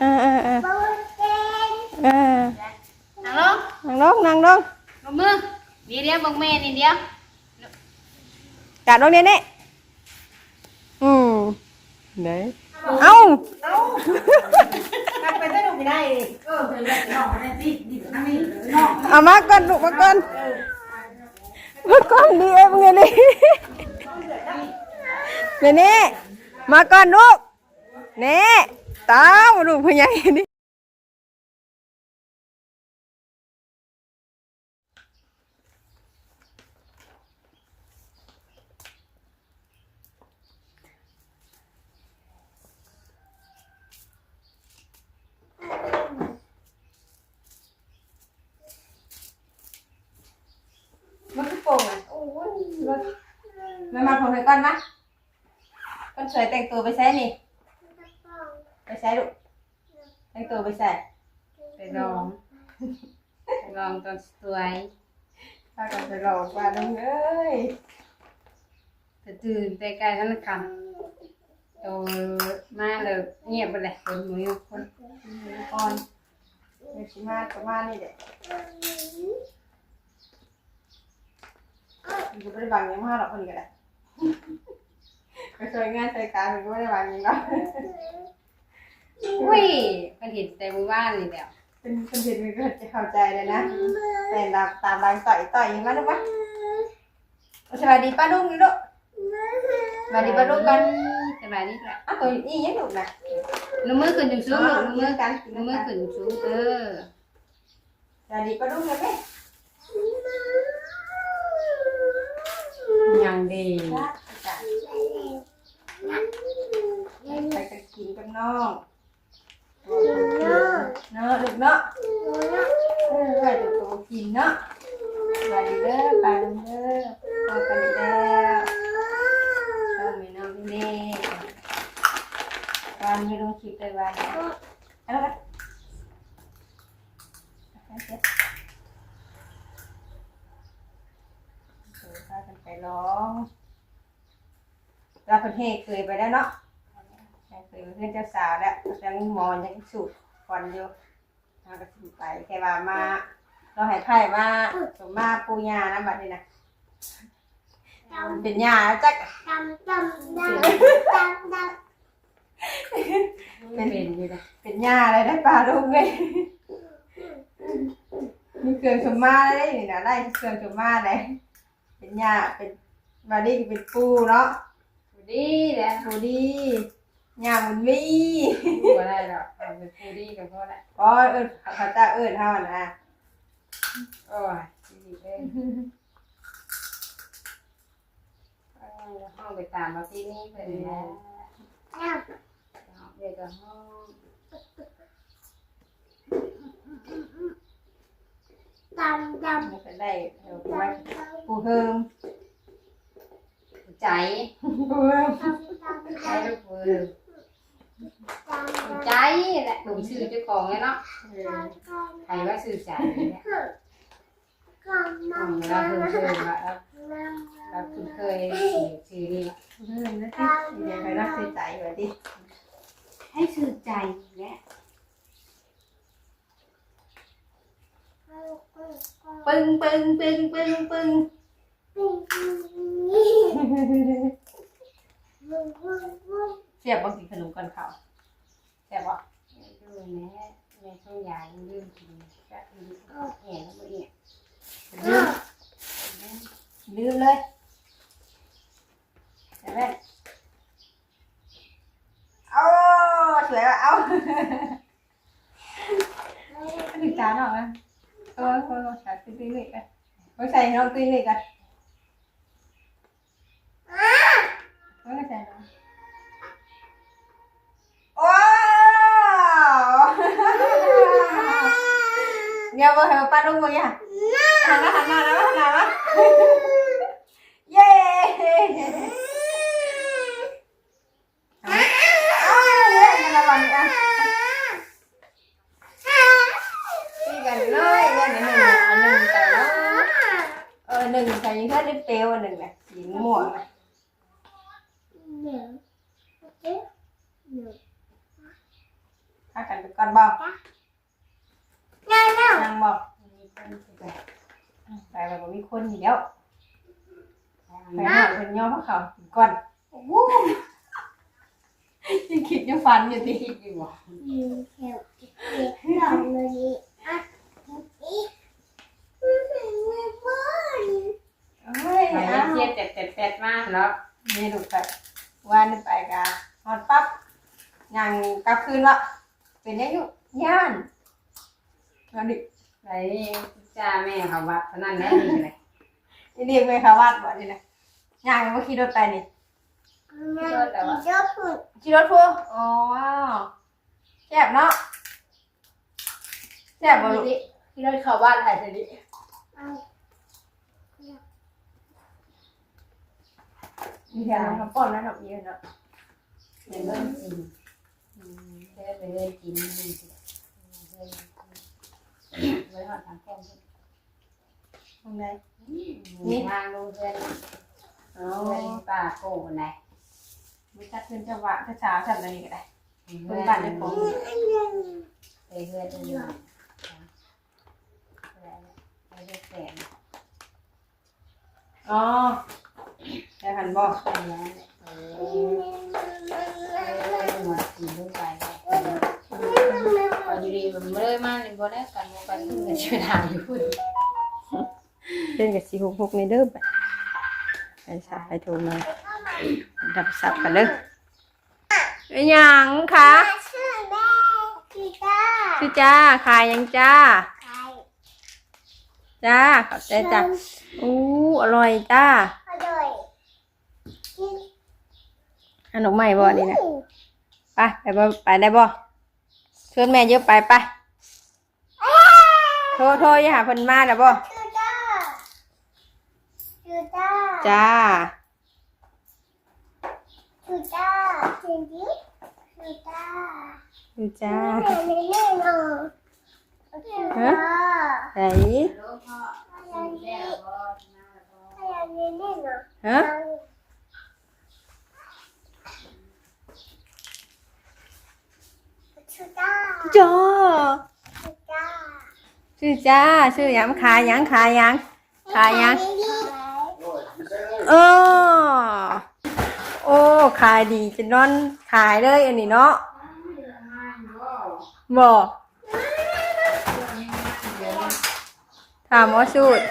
เออเออเออเออนั่งลงนั่งลงนั่งลงลงมือเดียวเดียวบังแม่นี่เดียว กัดลงเนี่ยนี่อืมไหนเอ้า ไปได้ลงไม่ได้เออเป็นแบบนอกไม่ได้ดิดินั่นนี่นอก เอามาก่อนลูกมาก่อนมาก่อนดีเอ็มไงนี่เดี๋ยวนี้มาก่อนลูกนี่ตามมาลูกพญายนี่ มันคือโป่งอ่ะโอ้ยมันมาผมไปก่อนมะก่อนสวยแต่งตัวไปใส่นี่ ไป ใส่ลูกแต่งตัวไปใส่ไปลองไปลองตอนสวยถ้ากันไปหลอกว่าน้องเอ้ยจะตื่นแต่ไกลทั้งคำโตมาเลยเงียบไปเลยคนมือคนก่อนเดี๋ยวชิมาประมาณนี้แหละมันก็ไม่ได้บางอยังมากหรอกคนนี้ก็ได้ไปช่วยงานใส่การมันก็ไม่ได้บางอยังหรอก อุ้ยมันเห็นแต่มือว่านนี่เดียวเป็นคนเห็นมันก็จะเข้าใจเลยนะแต่ตามตามรางต่อยต่อยอยังนั้นหรือเปล่าสวัสดีป้าลุงนี่ลูกสวัสดีป้าลุงกันสบายดีแหละอ้าวตัวนี้ยังลูกนะน้ำมือขึ้นจุงสูงลูกน้ำมือกันน้ำมือขึ้นสูงเออสวัสดีป้าลุงนะแม่ยังดีไปกันกินกันน้อง เนาะลูกเนาะเออไปดูตัวกินเนาะสวัสดีเด้อไป้าลุงเด้อพอกันแล้วเราไม่น้องนี่วันนี้ลงคลิปเลยวันเอาละกันเดี๋ยวพากันไปร้องเราประเทศเคยไปแล้เนาะ เคยเพื่อนเจ้าสาวแล้วยังมอยังสูบก่อนอยู่เราก็สิไปแค่ว่ามา เราให้ไพ่มาสมมาปูยานะบัดนี้นะเป็นยาจักเป็นเป็นอยู่เลยเป็นยาอะไรได้ปลาลูกเลยมีเครื่องสมมาได้นี่นะได้เครื่องสมมาได้เป็นยาเป็นบัดนี้ก็เป็นปูเนาะดีแหละปูดี ยามันมีพูดอะไรหรอกเอาไปพูดดีกับพ่อแหละอ๋อเอิญเขาตาเอิญเท่านะโอ้ยดีเลยห้องไปตามมาที่นี่เพื่อนแล้วเด็กกับห้องมันก็ได้เดี๋ยวไปปูเฮิมใจปูเฮิมใจลูกมือ ใจแหละผมชื่อเจ้าของไงเนาะใครว่าชื่อใจเนี่ยของเราเคยเคยว่าเราคุณเคยชื่อนี่ปูเฮิมนะที่เดี๋ยวไปรักเสียใจไว้ดิให้ชื่อใจเนี่ยปึ้งปึ้งปึ้งปึ้งปึ้งเสียบบางกินขนมกันเขาเสียบบ่ดูแม่แม่ต้องยายลืมกินก็ลืมแห่แล้วเนี่ยลืมลืมเลยเห็นไหมเอาสวยว่ะเอาถึงจานหรอไหมเออคนเราใส่ตุ้ยตุ้ยนี่กันไม่ใส่น้องตุ้ยนี่กัน เดี๋ยวมาให้ป้าลุงมาอย่าหันมาหันมาแล้วหันมาเย้อ้าวเย้กันละวันนี้อะตีกันเยเนี่ยหนึ่งอันหนึ่งใส่แล้วเออหนึ่งใส่ยังแค่ลิปเปลอันหนึ่งแหละสีม่วงนะพากันไปก่อนบอก ยังบอกไปแบบบ่มีคนอยู่แล้วไปหน่อยเป็นย่อพวกเขากินก่อนโอ้โหยังคิดยังฝันอยู่ดิคิดอยู่บ่เฮ้ยไปอ้าวเทียบเจ็ดเจ็ดแปดมาแล้วนี่ลูกไปวันนี้ไปกะฮอดปั๊บยังกลับคืนละเป็นยังอยู่ย่าน มาดิไปจ้าแม่เขาวัดเท่านั้นแหละนี่เลยนี่เรียกไปค่ะวัดบ่นี่นะย่างเมื่อกี้รถไปนี่ขี่รถพูอ๋อว้าวแซ่บเนาะแซ่บบ่ลูกที่เราเขาวัดอะไรสิมีแถวน้ำป้อนนะดอกเบี้ยเนาะเดี๋ยวเริ่มกินเดี๋ยวไปเรื่อยกินนี่สิ ไว้หอดทางแก้มตรงไหนมีทางลงเพื่อนอ๋อเพื่อนป้าโก้ไหนมีจัดขึ้นจังหวะเช้าๆจัดอะไรนี่ก็ได้เพื่อนไปเพื่อนจะอยู่ไปเรื่อยแสนอ๋อได้หันบ่ไปแล้วเออหมดกินลงไป พอดีมันเลยมาเลยบ่ได้กันบ่กันขึ้นกันช่วยทางอยู่พุ่นเล่นกับสีหกหกในเด้อไปไปสับไปโทรมาดับสับกันเด้อเป็นหยังคะชื่อแม่ทิจ้าขายหยังจ้าจ้าขอบใจจ้าอู้อร่อยจ้าอร่อยขนมใหม่บ่นี่นะไปไปบ่ไปได้บ่ ชวนแม่เยอะไปไปโทรโทรอย่าหาเพิ่นมาแล้วบ่จ้าดูจ้าไหนโลพ่อแล้วบ่มาบ่ฮะ จ้าชื่อจ้าชื่อหยังขายหยังขายหยังขายหยังเออโอ้ขายดีจะนอนขายเลยอันนี้เนาะบอกถามว่าสูตร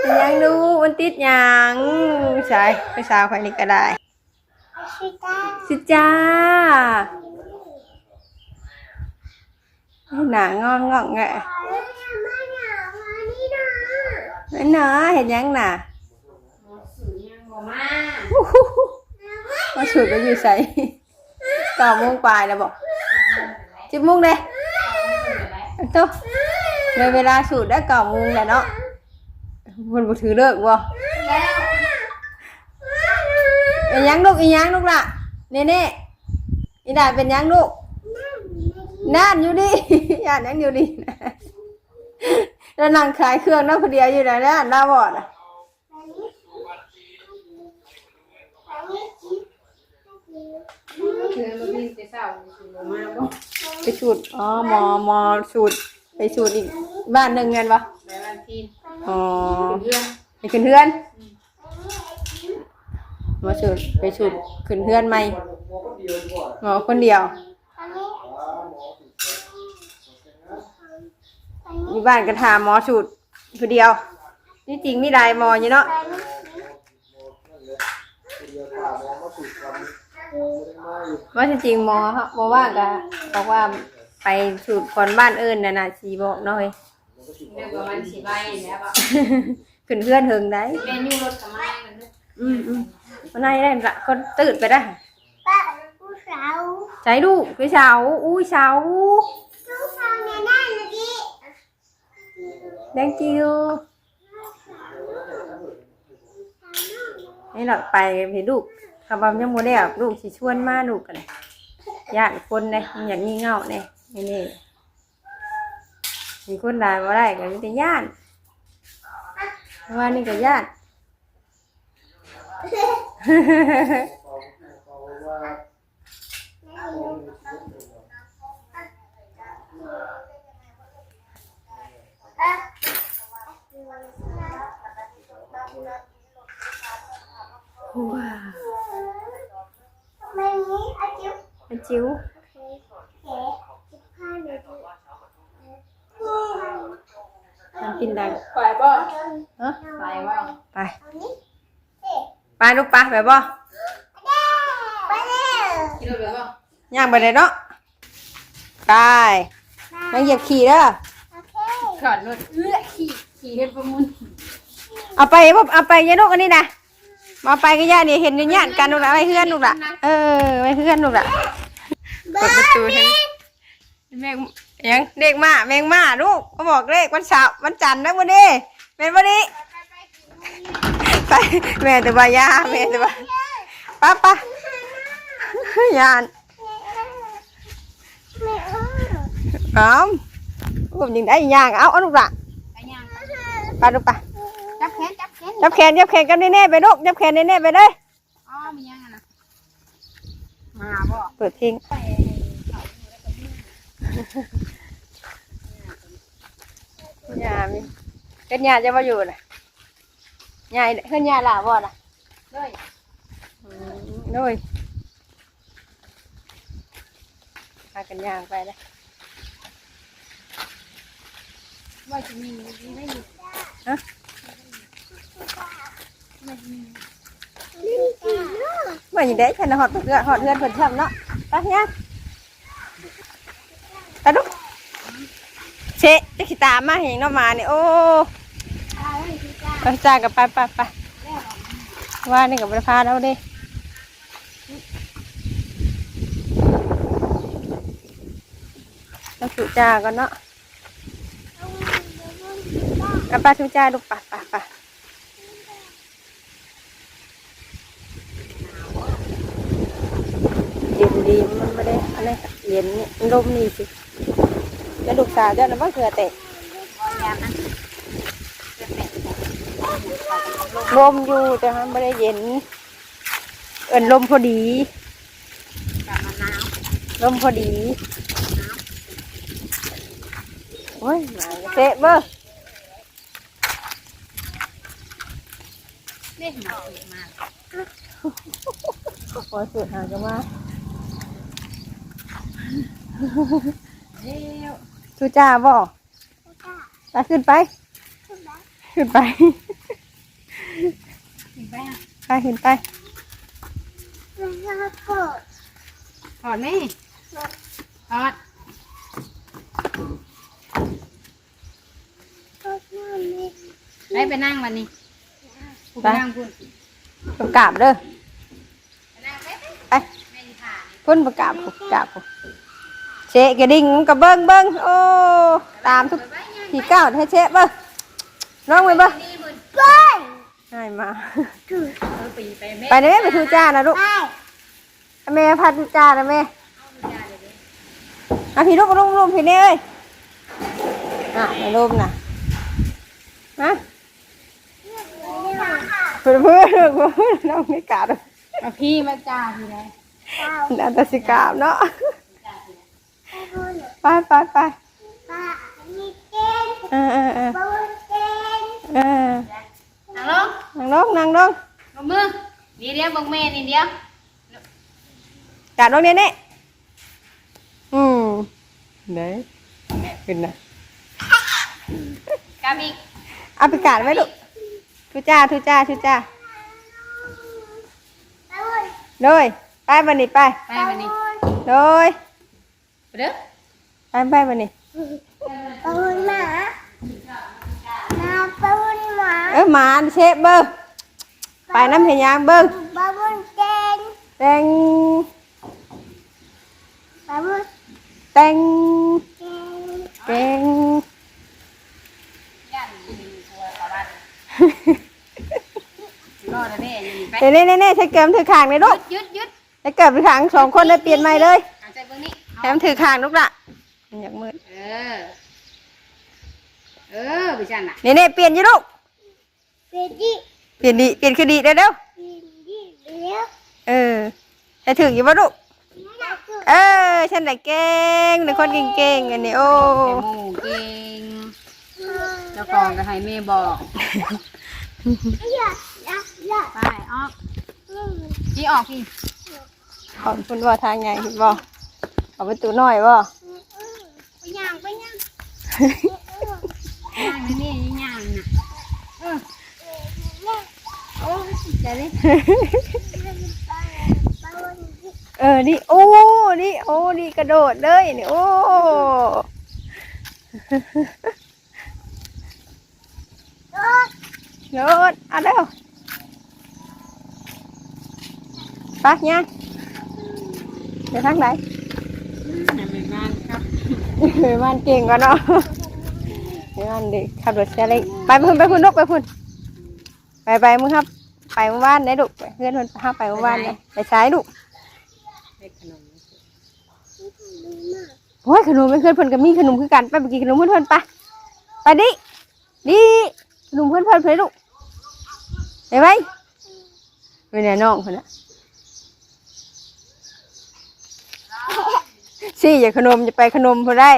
เป็นหยังดูมันติดหยังใช่ไปสาวใครนี่ก็ได้สิจ้าหนางอนงอกแงะนั่นเนาะเห็นยังน่ะสื่อยังบ่มา มาสูตรก็อยู่ใส่เก้าโมงปลายแล้วบอกสิบโมงเลยโตในเวลาสูตรได้เก้าโมงแล้วเนาะคนบ่นหยังลูกอีหยังลูกล่ะเน่เน่อีดาเป็นหยังลูกนั่นอยู่ดิย่นยังอยู่แล้วนั่งขายเครื่องนั่งคนเดียวอยู่ไหนนะหน้าบอดอะไปสูตรอ๋อหมอหมอสูตรไปสูตรอีกบ้านหนึ่งเงินปะไปวันทีอ๋อไปขึ้นเพื่อนมาสูตรไปสูตรขึ้นเพื่อนไหมหมอคนเดียว อยู่บ้านก็ถามหมอสูตรคนเดียวนี่จริงนี่ได้หมออยู่เนาะว่าจริงๆหมอครับหมอว่าก็บอกว่าไปสูตรคนบ้านอื่นน่ะนะสีบอกหน่อยเรียกว่ามันสิไปแล้วบ่ขึ้นเพื่อนเถิงได้แม่อยู่รถกับมากันเด้ออืมอืมวันนี้ได้ละก็ตื่นไปได้ใจดูไปเสาอุ้ยเสา thank you นี่เราไปพี่ลูกคำว่ายังโมได้อะลูกสิชวนมาลูกกันญาติคนเลยอยางงี่เง่าเนี่ยนี่นี่มีคนได้มาได้ก็มีแต่ญาติว่านี่ก็ญาติ ว้าไม่มีอาจิ๋วอาจิ๋วน้ำกินได้ไปบ่เนาะไปบ่ไปไปลูกไปไปบ่ไปเลยย่างไปไหนเนาะไปนั่งเหยียบขี่เด้อขอดรถเอื้อขี่ขี่ให้ประมุน เอาไปบ่เอาไปยายนกอันนี้นะมาไปก็ย่านี่เห็นยู่ญาติกันลูกละไว้เพื่อนลูกละเออไว้เพื่อนลูกละเปิดประตูให้แมงยังเด็กมาแมงมาลูกเขาบอกเลขวันเสาร์วันจันทร์นะวันนี้เป็นวันนี้ไปแม่ตัวบายาแม่ตัวบาป้าป้ายานอ้าวผมยิงได้ย่างเอาเอาลูกละไปย่างไปลูกไป จับแขนจับแขนจับแขนจับแขนกันแน่ๆไปลูกจับแขนแน่ๆไปเลยอ๋อมียังอะนะมาบ่เปิดเพลงยามีเฮ็ดยาจะมาอยู่น่ะยายเฮ็ดยาล่ะบ่น่ะด้วยโน้ยพากันย่างไปเลยว่าจะมีมีไม่มีฮะ ว่าอย่างเด้ฉันน่ะฮอดเพื่อนฮอดเพื่อนเพิ่นทำเนาะไปย่างไปลูกเชะจะขี้ตามมาเห็นเนาะมาเนี่ยโอ้ไปจ้ากับไปไปไปว่านี่กับไปพาเราดิเราสุจ้าก่อนเนาะเอาไปสุจ้าลูกปไปไปเย็น ดีมันไม่ได้อะไรเย็นนี่ลมนี่สิแล้วลูกสาวเจ้าน่ะว่าเขือเตะยามนั้นจะเป็นลมอยู่แต่มันไม่ได้เย็น เอินลมพอดีกลับมาหนาวลมพอดีโอ้ยมาเตะเบอร์เล่นหนาวมาขอสูตรหากันมา เร็วทูจ้าบ่ไปขึ้นไป ขึ้นไปถึงไปอะไปขึ้นไปถอดไหมถอดได้ไปนั่งวันนี้ไปนั่งคุณประกาศเด้อไปนั่งไปไปแม่ยิผ่านพุ่นประกาศประกาศ เชะกระดิ่งกับเบิ้งเบิ้งโอ้ตามทุกทีเก้าให้เชะเบิ้งน้องไปเบิ้งนี่มึงให้มาไปแม่ไปนไปทูจ้านะลูกแม่พาทูจ้านะแม่อะพี่ลูกลุงลุงพี่เน่เอ้ยอะในรูปนะฮะเพื่อนเพื่อนเพื่อนน้องไม่กล้าดอกเอาพี่มาจ้าพี่เลยน่าจะสิกล้าเนาะ ไปไปไปเออเออเออเออนั่งลงนั่งลงนั่งลงลงมือนี่เดียวบังแม่นี่เดียวกาดลงเนี่ยเนี่ยอืมไหนขึ้นนะกาบิกเอาไปกาดไว้ลูกทุจ้าทุจ้าทุจ้าเลยไปบันนี้ไปไปวันนี้เลยไปเด้อ ไปไปบันนี้เออหมาเชฟเบอร์ไปน้ำเพียงยางเบอร์แตงแตงแตงย่านมีตัวชาวบ้านรอดแล้วแม่อยู่นี่ไปเดี๋ยวนี่นี่ใช้เกิมถือขางเลยลูกยึดยึดใช้เกิมถือขางสองคนเลยเปลี่ยนใหม่เลยเอาใจเบื้องนี้แถมถือขางลูกละมันอยากมืด เออ เออ ไปจันน่ะนี่นี่เปลี่ยนอยี่ลูกเปลี่ยนดีเปลี่ยนคือดีเด้อเด้อเออใช้ถึงอยู่ปะลูกเออ ฉันไหนเก่งเป็นคนเก่งๆอันนี้โอ้แตงโมเก่งเจ้าของก็ให้แม่บอกไปออกพี่ออกพี่ขอบคุณว่าทางไงเห็นบ่เอาประตูน้อยบ่ไปย่างไปย่าง ย่างนี่ย่างน่ะเออโอ้ใจเลยเออ นี่ โอ้ นี่ โอ้ นี่กระโดดเลยนี่ โอ้โดดเอะเร็วไปักยังไปทางไห นน่ะเป็นงานครับเฮ้ยมันเก่งกว่าเนาะเฮ้ยมันดิขับรถเสียเล็กไปพุ่นไปพุ่นลูกไปพุ่นไปไปมึงครับ ไปเมื่อวานได้ลูกไปเพื่อนเพิ่นพาไปเมื่อวานเลยไปใช้ลูกเล็กขนมโอ้ยขนมเป็นเพื่อนเพิ่นก็มีขนมคือกันไปไปกินขนมเพื่อนเพิ่นไปไปดิดิขนมเพื่อนเพิ่นเพิ่นลูกไปไหมไปเนี่ยน้องคนน่ะสิอย่าขนมจะไปขนมพอได้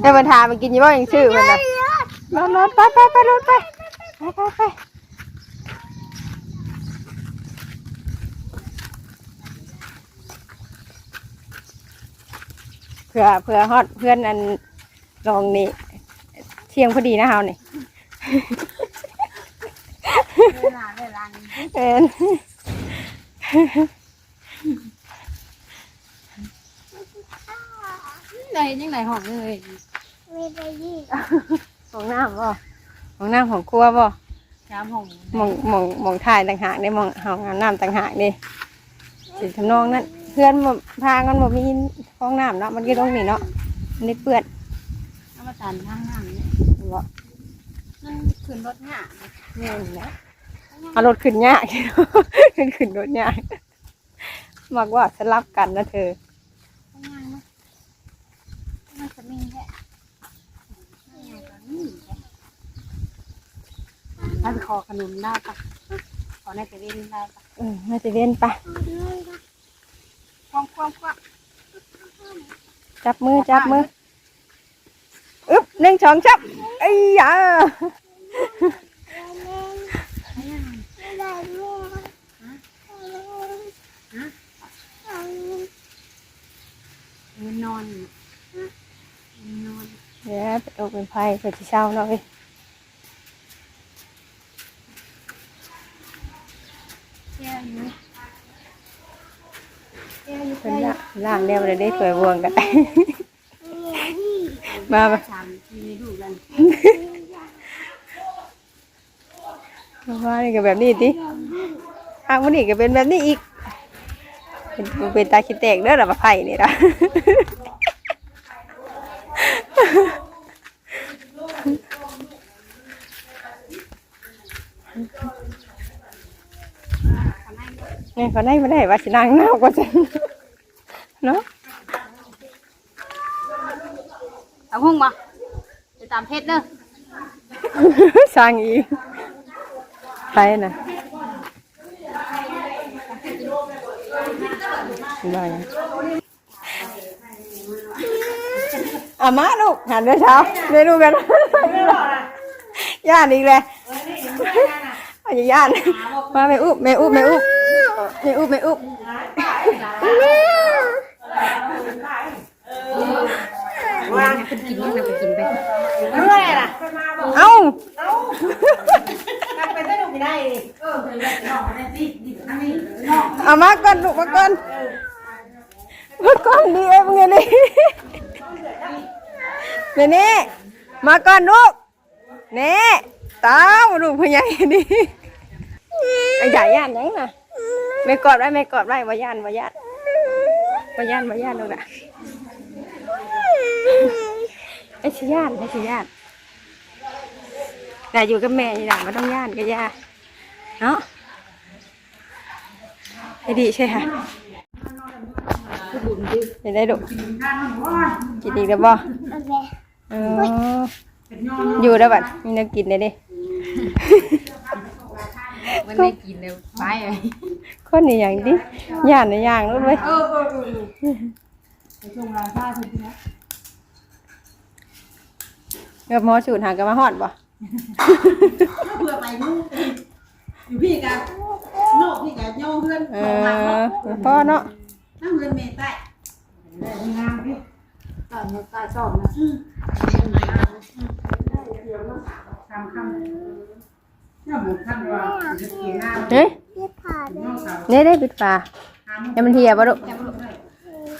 ให้มันทามันกินยี่บ้าอย่างชื่อมันนะรถรถไปไปไปรถไปไปไปไปเพื่อเพื่อฮอดเพื่อนอันลองนี่เที่ยงพอดีนะเฮานี่เวลาเวลานี้เอ็นได้ยังไงหอมเลยของน้ำบ่ของน้ำของครัวบ่น้ำหอมหมองหมองหมองถ่ายต่างหากได้หมองห้องน้ำต่างหากดิสิทำนองนั้นเพื่อนบ่พากันบ่มีห้องน้ำเนาะมันก็ต้องนี่เนาะมันได้เปื้อนน้ำมาตันทางน้ำเนี่ยบ่มันขึ้นรถเนี่ยนี่นแหละเอารถขึ้นยากขึ้นขึ้นรถยากมักว่าสลับกันนะเธอ ข้างล่างนะมันจะมีแค่ ถ้าไปขอขนมได้ปะขอในเซเว่นได้ปะเออมาจะเวียนไปะคว้างคว้างคว้างจับมือจับมืออึ๊บหนึ่งสองจับไอ้ยามันนอนมันนอน เดี๋ยวไปเอาเป็นไพ่เพื่อที่เช้าเนาะเว้ย แก้วอยู่แก้วอยู่ เพิ่นละล่างเดียวเลยได้ถวยบวงกัน มาปะสามทีมีลูกกันมาว่านี่ก็แบบนี้ดิอ้าววันนี้ก็เป็นแบบนี้อีก เป็นเป็นตาคิดแตกเด้อละมาไผ่นี่ละ นี่เขาได้ไม่ได้ว่าสินางเน่ากว่าจังเนาะเอาหุ้งมาจะตามเพชรเด้อสร้างอีกไปนะได้นะอามาลูกหันด้วยเช้าเมนูกันย่านอีกเลยเอาอย่าย่านมาไม่อุบไม่อุบไม่อุบ ไม่อุบไม่อุบวางเป็นกินยังไงเป็นกินไปเมื่อยล่ะเอ้ากลับไปได้ดูไม่ได้เออเดี๋ยวน้องมาได้สิดินั่งนี่น้องเอามาก่อนลูกมาก่อนมาก่อนดีเอ้ยมึงไงนี่เดี๋ยวนี้มาก่อนลูกนี่ตามลูกพ่อใหญ่ดิไอ้ใหญ่ย่านยังน่ะ ไม่กอดไว้ไม่กอดไว้ว่าย่านว่าย่านว่าย่านว่าย่านลูกน่ะไอ้ชิย่านไอ้ชิย่านแต่อยู่กับแม่ยี่หลังไม่ต้องย่านก็ย่าเนาะไอ้ดีใช่ค่ะเห็นได้ดุกินอีกแล้วบ่เอออยู่แล้วบัดมีน้ำกินได้ดิมันไม่กินเลยไปเลย คนนี้อย่างดิย่านในย่างนู้นเว้ยเออเออเออไปส่งร้านผ้าคุณนะเดี๋ยวหมอสูตรหากันมาฮอดบ่เพื่อไปนู่นอยู่พี่กันโน่พี่กันโย่เพื่อนเอของหลังอพ่อเนาะนั่งเพื่อนเมย์ใต้งามพี่ตอนนี้ตาชอบนะคำคำเนี่ยหมูขั้นว่าจะกินน้ำเฮ้ ยน้องสาวนี่ได้ปิดฝาให้มันเทียบบ่ลูก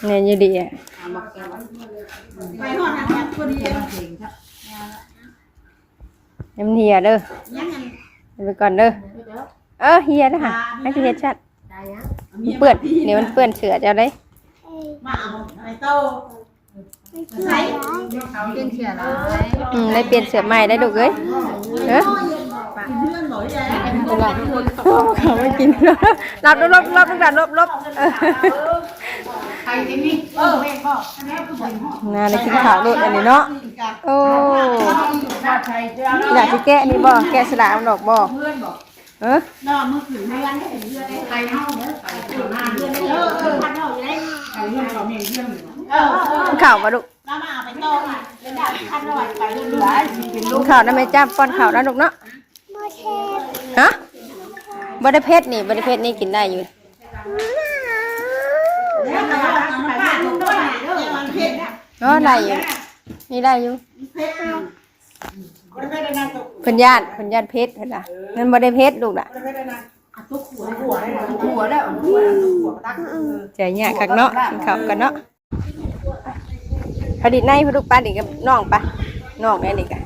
เนี่ยอยู่ดีอะไปหอดทางนั้นพอดียังให้มันเทียเด้อยังเอาไปก่อนเด้อเออเฮียเด้อค่ะให้พี่เฮ็ดชัดมันเปื้อนเดี๋ยวมันเปื้อนเสือเจ้าได้มาเอาไอ้โตไหนเป็นเสียร้ายอืมได้เปลี่ยนเสือใหม่ได้ลูกเอ้ยเออ เพื่อนบอกยังเขาไม่กินรับลบลบลบลบลบลบเออใครที่นี่เออแม่พ่อแม่คือบ่พ่อน่าได้กินข้าวโลดอันนี้เนาะโอ้อยากสิแกะนี่บ่แกะสลามดอกบ่เออกเออนอนมือถือเพื่อนได้เห็นเพื่อนได้ใครเฮาเด้อใครเจ้าหน้าเพื่อดเออเออพันเท่าอยู่ได้เรื่องเขาเมียเรื่องเออเออข้าวบ่ลูกแล้วมาเอาไปโตอะเป็นแบพันหน่อยไปเรื่อยๆเป็นกินข้าวนะแม่จ้าป้อนข้าวนะลูกเนาะ ฮะบ่ได้เผ็ดนี่บ่ได้เผ็ดนี่กินได้อยู่ก็เอาได้อะได้อยู่นี่ได้อยู่เผ็ดคนเผ็ดได้นานตกเพิ่นญาติเพิ่นญาติเผ็ดเพิ่นน่ะมันบ่ได้เผ็ดลูกน่ะเนานทุกหัวหัวได้หัวหัวหัวตักใจยคักเนาะกินข้าวกันเนาะพอดีในพอลูกป้าดิกับน้องปะน้องแม่นี่กะ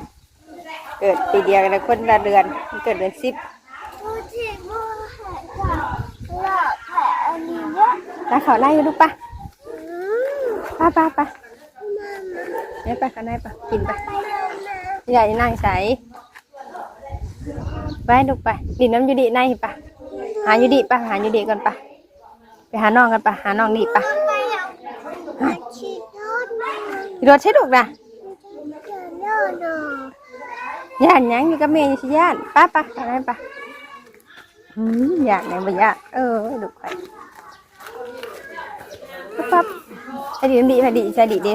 เกิดปีเดียวกันคนละเดือนเกิดเดือนสิบตาเขาไล่ลูกปะป้าป้าป้าเนี่ยไปกันได้ปะกินไปใหญ่นั่งใสไปลูกไปดินน้ำยูดีในปะหายูดีปะหายูดีก่อนปะไปหาน้องกันปะหาน้องดีปะรถใช่ลูกนะ ย่านยังอยู่กับเมย์อยู่สิย่านป้าปะอะไรปะอืมอยากไหนบ่อยากเออลูไปปั๊บไอ้ดีมันดีไปดีใจดีดี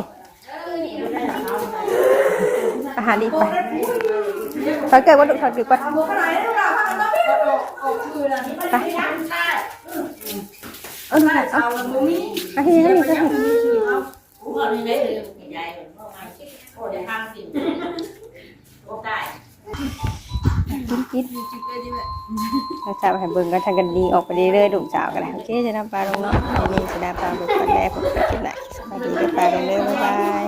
อาหารดีไปถอยเกิดว่าลูถอยเกิดว่าไปเอาดูเอาเอาที่นี่ก็เห็น กินดกินดเลดิแม่เราจะไปเบิ่งกันทางกันดีออกไปเรื่อยๆดุ่มสาวกันแล้วโอเคจะนำปลาลงเนาะนี่จะนำปลาลงกันแรกผมไปกินไหนสวัสดีเด้อปลาลงเด้อบ๊ายบาย